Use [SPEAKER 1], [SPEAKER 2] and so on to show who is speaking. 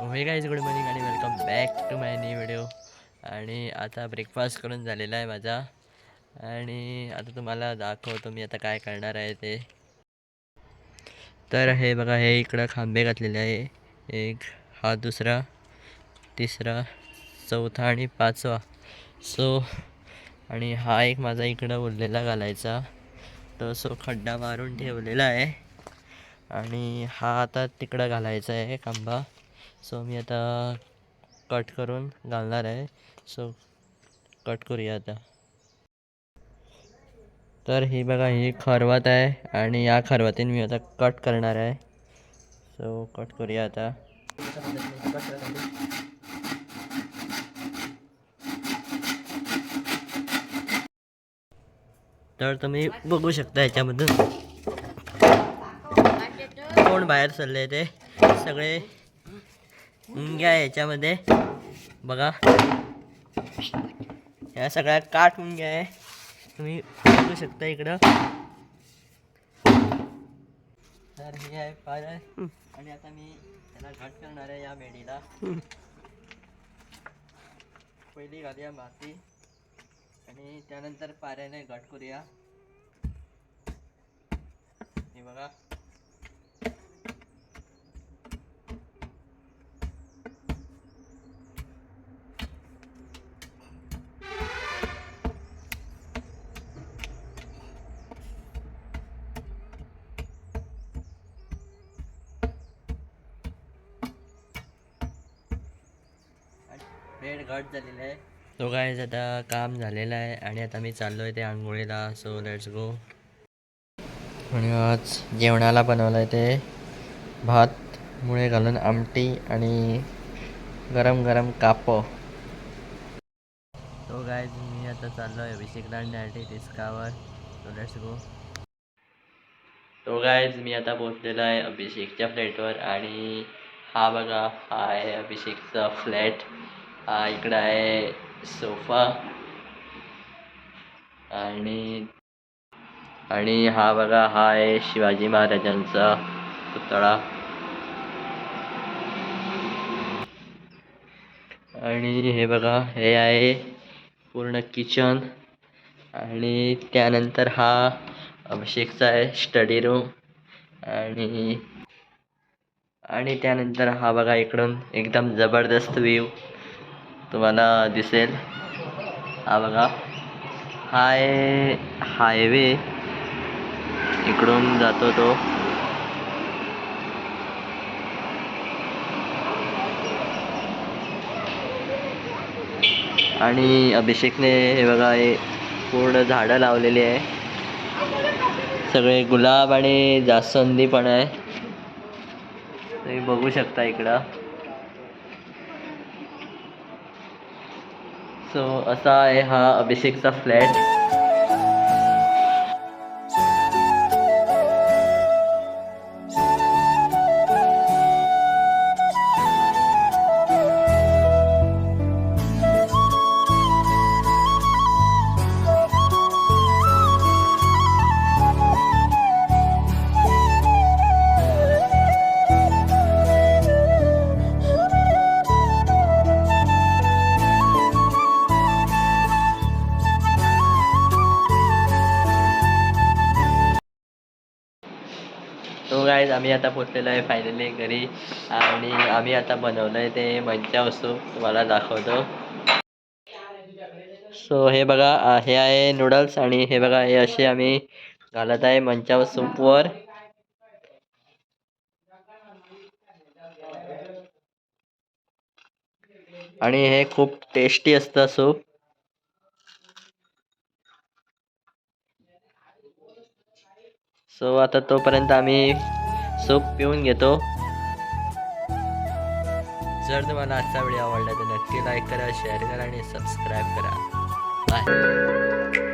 [SPEAKER 1] हे guys good morning आणि welcome back to my new video आणि आता ब्रेकफास्ट करून झालेला आहे माझा. आणि आता तुम्हाला दाखवतो मी आता काय करणार आहे ते. तर हे बघा हे इकडं खांबे घातलेले आहे. एक हा दुसरा तिसरा चौथा आणि पाचवा. सो आणि हा एक माझा इकडं उरलेला घालायचा. तो सो खड्डा मारून ठेवलेला आहे. आणि हा आता तिकडं घालायचा आहे खांबा. सो मी आता कट करून घालणार आहे. सो कट करूया आता. तर ही बघा ही खरवत आहे आणि या खरवतीन मी आता कट करणार आहे. सो कट करूया आता. तर तुम्ही बघू शकता याच्यामधून. कोण बाहेर चालले ते? सगळे मुंग्या याच्यामध्ये. बघा. या सगळ्या काठ मुंग्या आहे. तुम्ही बघू शकता इकडं. तर हे आहे पार आणि आता मी त्याला घट करणार आहे या मेढीला पहिली घालूया माती. आणि त्यानंतर पाऱ्याने घट करूया. हे बघा. वेळ घट झालेला आहे. तो काय आता काम झालेलं आहे आणि आता मी चाललो आहे ते आंघोळीला सो लेट्स गो आणि आज जेवणाला बनवलं आहे ते भात मुळे घालून आमटी आणि गरम गरम काप. तो काय मी आता चाललो आहे अभिषेक आणण्यासाठी रिस्कावर सो लेट्स गो तो गायज मी आता पोचलेलो आहे अभिषेकच्या फ्लॅटवर आणि हा बघा हा आहे अभिषेकचा फ्लॅट हा इकडं आहे सोफा. आणि आणि हा बघा हा आहे शिवाजी महाराजांचा पुतळा. आणि हे बघा हे आहे पूर्ण किचन. आणि त्यानंतर हा अभिषेकचा आहे स्टडी रूम. आणि आणि त्यानंतर हा बघा इकडून एकदम जबरदस्त व्ह्यू. तुम्हाला दिसेल. हा बघा. High highway. इकडून जातो तो. आणि अभिषेकने हे बघा हे पूर्ण झाडं लावलेली आहे. सगळे गुलाब आणि जास्वंदी पण आहे. तुम्ही बघू शकता इकडं. सो असा आहे हा अभिषेकचा फ्लॅट. तो गाईज आम्ही आता पोचलेलो आहे फायनली घरी. आणि आम्ही आता बनवलं आहे ते मंचा वस्तू. तुम्हाला दाखवतो. सो हे बघा हे आहे नूडल्स आणि हे बघा हे असे आम्ही घालत आहे मंचाव सूपवर आणि हे खूप टेस्टी असतं सूप सो आता तोपर्यंत आम्ही सूप पिऊन घेतो. जर तुम्हाला आजचा व्हिडिओ आवडला तर नक्की लाईक करा शेअर करा आणि सबस्क्राईब करा. बाय